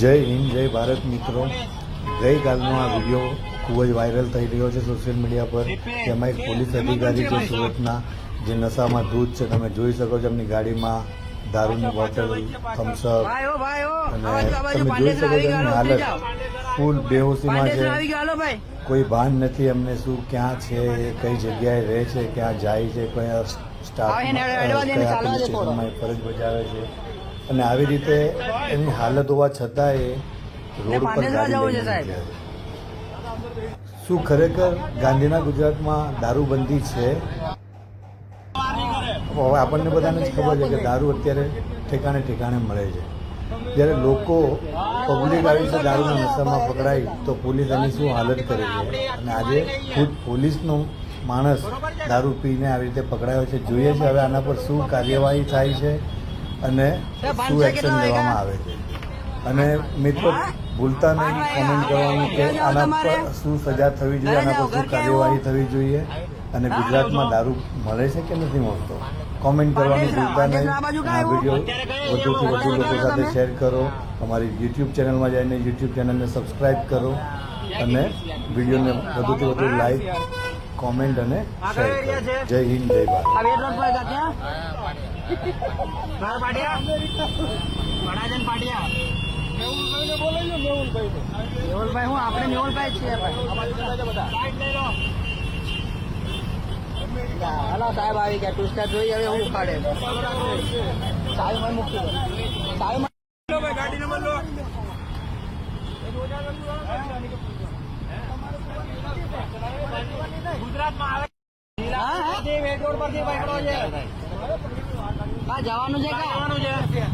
જય હિન્દ જય ભારત મિત્રો. ગઈકાલનો આ વીડિયો ખૂબ જ વાયરલ થઈ રહ્યો છે સોશિયલ મીડિયા પર તેમાં એક પોલીસ અધિકારી છે સુરતના જે નશામાં ધૂત છે. તમે જોઈ શકો છો એમની ગાડીમાં દારૂની બોટલ થમ્સઅપ અને તમે જોઈ શકો છો એમની હાલત. ફૂલ બેહોશીમાં છે. કોઈ ભાન નથી એમને શું ક્યાં છે કઈ જગ્યાએ રહે છે ક્યાં જાય છે કયા સ્ટાફ કયા. સ્ટેશનમાં ફરજ બજાવે છે. અને આવી રીતે એની હાલત હોવા છતાંય રોડ પર ગાડી. શું ખરેખર ગાંધીના ગુજરાતમાં દારૂબંધી છે? હવે આપણને બધાને જ ખબર છે કે દારૂ અત્યારે ઠેકાણે ઠેકાણે મળે છે. જ્યારે લોકો પબ્લિક આવી છે દારૂના નશામાં પકડાય તો પોલીસ એની શું હાલત કરે છે? અને આજે ખુદ પોલીસનો માણસ દારૂ પીને આવી રીતે પકડાયો છે. જોઈએ છે હવે આના પર શું કાર્યવાહી થાય છે? અને શું એક્શન લેવામાં આવે છે? અને મિત્રો ભૂલતા નહીં કોમેન્ટ કરવાનું કે આના પર શું સજા થવી જોઈએ આના પર શું કાર્યવાહી થવી જોઈએ અને ગુજરાતમાં દારૂ મળે છે કે નથી મળતો? કોમેન્ટ કરવાની ભૂલતા નહીં. આ વીડિયો વધુથી વધુ લોકો સાથે શેર કરો. અમારી યુટ્યુબ ચેનલમાં જઈને યુટ્યુબ ચેનલને સબસ્ક્રાઇબ કરો અને વિડીયોને વધુથી વધુ લાઈક કોમેન્ટ અને શેર કરો. જય હિન્દ જય ભારત. રોડ મારા પાટિયા. વડાજન પાટિયા. મેહુલભાઈ હું આપણે મેહુલભાઈ છીએ હલો સાહેબ આવી ગયા. ટુસ્ટર જોઈ હવે હું ઉખાડે. સાહેબ મને મૂકી સાહેબ પરથી હા, હા. હા જવાનું છે કા જવાનું છે.